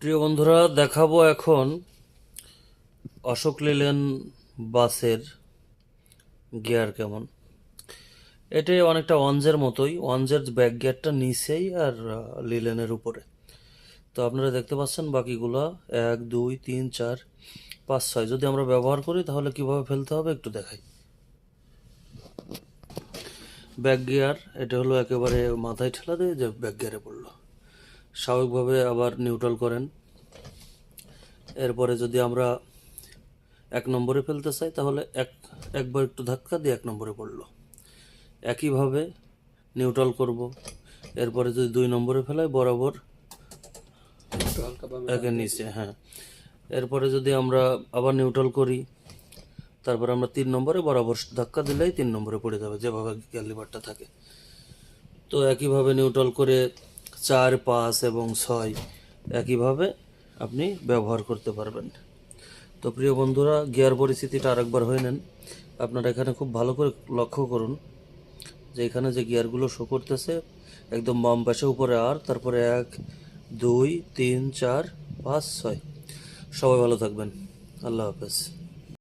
প্রিয় বন্ধুরা, দেখাবো এখন অশোক লিলেন বাসের গিয়ার কেমন। এটা অনেকটা ওয়ানজের মতোই, ওয়ানজের ব্যাক গিয়ারটা নিচেই আর লিলেনের উপরে। তো আপনারা দেখতে পাচ্ছেন বাকিগুলো, এক, দুই, তিন, চার, পাঁচ, ছয়। যদি আমরা ব্যবহার করি তাহলে কীভাবে ফেলতে হবে একটু দেখাই। ব্যাক গিয়ার, এটা হলো একেবারে মাথায় ঠেলা দিয়ে যে ব্যাক গিয়ারে পড়ল। স্বাভাবিকভাবে আবার নিউট্রাল করেন। এরপরে যদি আমরা এক নম্বরে ফেলতে চাই, তাহলে এক, একবার একটু ধাক্কা দিয়ে এক নম্বরে পড়ল। একইভাবে নিউট্রাল করব। এরপরে যদি দুই নম্বরে ফেলাই, বরাবর একের নিচে হ্যাঁ। এরপরে যদি আমরা আবার নিউট্রাল করি, তারপর আমরা তিন নম্বরে বরাবর ধাক্কা দিলেই তিন নম্বরে পড়ে যাবে, যেভাবে গ্যালিবারটা থাকে। তো একইভাবে নিউট্রাল করে চার পাঁচ এবং ছয় একইভাবে আপনি ব্যবহার করতে পারবেন। তো প্রিয় বন্ধুরা, গিয়ার পরিস্থিতিটা আরেকবার হয়ে নেন। আপনারা এখানে খুব ভালো করে লক্ষ্য করুন যে এখানে যে গিয়ারগুলো শো করতেছে, একদম বাম পাশে উপরে আর, তারপরে এক, দুই, তিন, চার, পাঁচ, ছয়। সবাই ভালো থাকবেন। আল্লাহ হাফেজ।